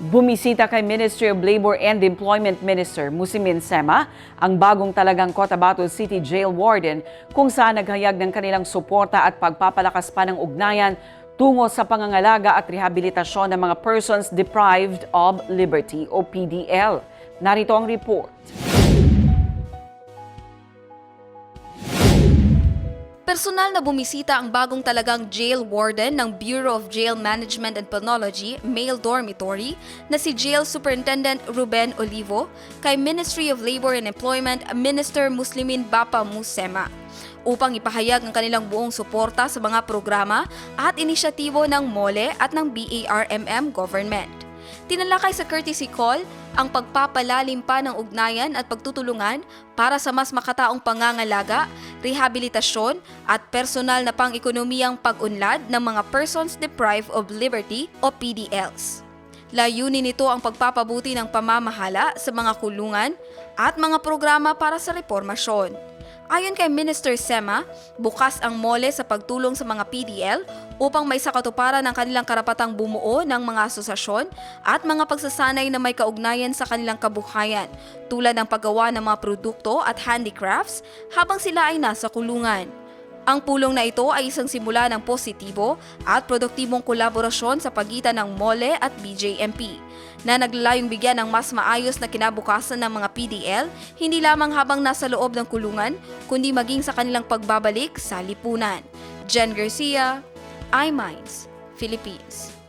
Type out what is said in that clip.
Bumisita kay Ministry of Labor and Employment Minister Musimin Sema ang bagong talagang Cotabato City Jail Warden kung saan naghayag ng kanilang suporta at pagpapalakas pa ng ugnayan tungo sa pangangalaga at rehabilitasyon ng mga persons deprived of liberty o PDL. Narito ang report. Personal na bumisita ang bagong talagang jail warden ng Bureau of Jail Management and Penology, Male Dormitory, na si Jail Superintendent Ruben Olivo, kay Ministry of Labor and Employment Minister Muslimin Bapa Musema upang ipahayag ang kanilang buong suporta sa mga programa at inisyatibo ng MOLE at ng BARMM government. Tinalakay sa courtesy call ang pagpapalalim pa ng ugnayan at pagtutulungan para sa mas makataong pangangalaga, rehabilitasyon at personal na pang-ekonomiyang pag-unlad ng mga persons deprived of liberty o PDLs. Layunin nito ang pagpapabuti ng pamamahala sa mga kulungan at mga programa para sa reformasyon. Ayon kay Minister Sema, bukas ang mole sa pagtulong sa mga PDL upang may sakatuparan ng kanilang karapatang bumuo ng mga asosasyon at mga pagsasanay na may kaugnayan sa kanilang kabuhayan tulad ng paggawa ng mga produkto at handicrafts habang sila ay nasa kulungan. Ang pulong na ito ay isang simula ng positibo at produktibong kolaborasyon sa pagitan ng MOLE at BJMP na naglalayong bigyan ng mas maayos na kinabukasan ng mga PDL hindi lamang habang nasa loob ng kulungan kundi maging sa kanilang pagbabalik sa lipunan. Jen Garcia, iMinds, Philippines.